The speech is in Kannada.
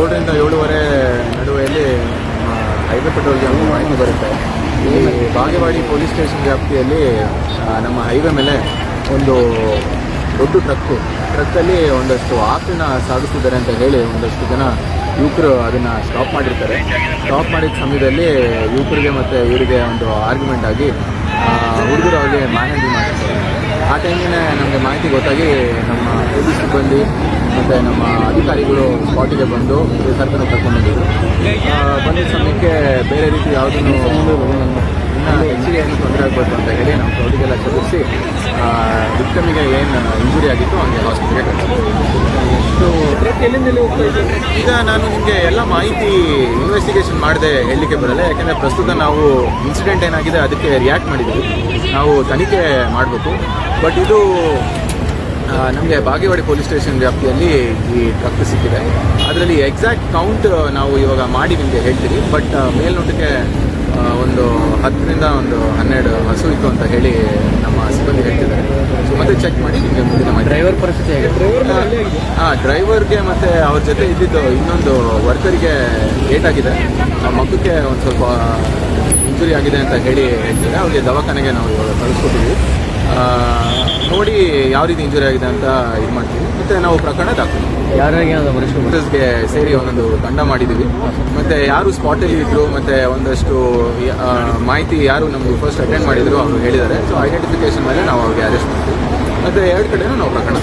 ಏಳರಿಂದ ಏಳುವರೆ ನಡುವೆಯಲ್ಲಿ ಹೈವೇ ಪೆಟ್ರೋಲ್ಗೆ ಒಂದು ಮಾಹಿತಿ ಬರುತ್ತೆ. ಈ ಬಾಗೇವಾಡಿ ಪೊಲೀಸ್ ಸ್ಟೇಷನ್ ವ್ಯಾಪ್ತಿಯಲ್ಲಿ ನಮ್ಮ ಹೈವೇ ಮೇಲೆ ಒಂದು ದೊಡ್ಡ ಟ್ರಕ್ಕು ಟ್ರಕ್ಕಲ್ಲಿ ಒಂದಷ್ಟು ಆಕಳನ್ನ ಸಾಗಿಸ್ತಿದ್ದಾರೆ ಅಂತ ಹೇಳಿ ಒಂದಷ್ಟು ಜನ ಯುವಕರು ಅದನ್ನು ಸ್ಟಾಪ್ ಮಾಡಿರ್ತಾರೆ. ಸ್ಟಾಪ್ ಮಾಡಿದ ಸಮಯದಲ್ಲಿ ಯುವಕರಿಗೆ ಮತ್ತು ಇವರಿಗೆ ಒಂದು ಆರ್ಗ್ಯುಮೆಂಟ್ ಆಗಿ ಹುಡುಗರು ಅವರಿಗೆ ಮ್ಯಾನೇಜ್ ಮಾಡಿರ್ತಾರೆ. ಆ ಟೈಮಿನ ನಮಗೆ ಮಾಹಿತಿ ಗೊತ್ತಾಗಿ ನಮ್ಮ ಪೊಲೀಸ್ ಸಿಬ್ಬಂದಿ ಮತ್ತು ನಮ್ಮ ಅಧಿಕಾರಿಗಳು ಸ್ಪಾಟಿಗೆ ಬಂದು ಸರ್ಕಾರ ಕರ್ಕೊಂಡಿದ್ದರು ಬಂದಿದ್ದ ಸಮಯಕ್ಕೆ ಬೇರೆ ರೀತಿ ಯಾವುದನ್ನು ಇನ್ನೂ ಹೆಚ್ಚಿಗೆ ಏನು ತೊಂದರೆ ಆಗಬಾರ್ದು ಅಂತ ಹೇಳಿ ನಾವು ಅವರಿಗೆಲ್ಲ ಚದುರಿಸಿ ವಿಕ್ಟಮಿಗೆ ಏನು ಇಂಜುರಿ ಆಗಿತ್ತು, ಹಂಗೆ ಹಾಸ್ಪಿಟಲ್ಗೆ ಕಳಿಸ್ತೀವಿ ಟ್ರಕ್ ಈಗ ನಾನು ನಿಮಗೆ ಎಲ್ಲ ಮಾಹಿತಿ ಇನ್ವೆಸ್ಟಿಗೇಷನ್ ಮಾಡದೆ ಹೇಳಲಿಕ್ಕೆ ಬರಲ್ಲ, ಯಾಕೆಂದರೆ ಪ್ರಸ್ತುತ ನಾವು ಇನ್ಸಿಡೆಂಟ್ ಏನಾಗಿದೆ ಅದಕ್ಕೆ ರಿಯಾಕ್ಟ್ ಮಾಡಿದ್ವಿ ನಾವು ತನಿಖೆ ಮಾಡಬೇಕು. ಬಟ್ ಇದು ನಮಗೆ ಬಾಗೇವಾಡಿ ಪೊಲೀಸ್ ಸ್ಟೇಷನ್ ವ್ಯಾಪ್ತಿಯಲ್ಲಿ ಈ ಟ್ರಕ್ ಸಿಕ್ಕಿದೆ. ಅದರಲ್ಲಿ ಎಕ್ಸಾಕ್ಟ್ ಕೌಂಟ್ ನಾವು ಇವಾಗ ಮಾಡಿ ನಿಮಗೆ ಹೇಳ್ತೀವಿ. ಬಟ್ ಮೇಲ್ನೋಟಕ್ಕೆ ಒಂದು ಹತ್ತರಿಂದ ಒಂದು ಹನ್ನೆರಡು ಹಸು ಇತ್ತು ಅಂತ ಹೇಳಿ ನಮ್ಮ ಸಿಬ್ಬಂದಿ ಹೇಳ್ತಿದ್ದಾರೆ ಸೊ ಮತ್ತೆ ಚೆಕ್ ಮಾಡಿ ನಿಮಗೆ ಮುಂದಿನ ಡ್ರೈವರ್ ಪರಿಸ್ಥಿತಿ ಹಾಂ ಡ್ರೈವರ್ ಅಲ್ಲೇ ಆಗಿದೆ ಆ ಡ್ರೈವರ್ಗೆ ಮತ್ತೆ ಅವ್ರ ಜೊತೆ ಇದ್ದಿದ್ದು ಇನ್ನೊಂದು ವರ್ಕರಿಗೆ ಲೇಟ್ ಆಗಿದೆ. ಆ ಮಗುಕ್ಕೆ ಒಂದು ಸ್ವಲ್ಪ ಇಂಜುರಿ ಆಗಿದೆ ಅಂತ ಹೇಳಿ ಹೇಳ್ತಾರೆ. ಅವ್ರಿಗೆ ದವಾಖಾನೆಗೆ ನಾವು ಇವಾಗ ಕಳಿಸ್ಕೊಟ್ಟಿದ್ವಿ. ಆ, ನೋಡಿ ಯಾವ ರೀತಿ ಇಂಜುರಿ ಆಗಿದೆ ಅಂತ ಇದು ಮಾಡ್ತೀವಿ. ಮತ್ತೆ ನಾವು ಪ್ರಕರಣ ದಾಖಲು ಯಾರ್ಯಾರಿಗೆ ಏನಾದ್ರು ಮನುಷ್ಯರು ಗೆ ಸೇರಿ ಒಂದೊಂದು ತಂಡ ಮಾಡಿದ್ದೀವಿ. ಮತ್ತೆ ಯಾರು ಸ್ಪಾಟಲ್ಲಿ ಇದ್ರು ಮತ್ತೆ ಒಂದಷ್ಟು ಮಾಹಿತಿ ಯಾರು ನಮಗೆ ಫಸ್ಟ್ ಅಟೆಂಡ್ ಮಾಡಿದ್ರು ಅವರು ಹೇಳಿದ್ದಾರೆ. ಸೊ ಐಡೆಂಟಿಫಿಕೇಶನ್ ಮೇಲೆ ನಾವು ಅವ್ರಿಗೆ ಅರೆಸ್ಟ್ ಮಾಡ್ತೀವಿ. ಮತ್ತೆ ಎರಡು ಕಡೆನೂ ನಾವು ಪ್ರಕರಣ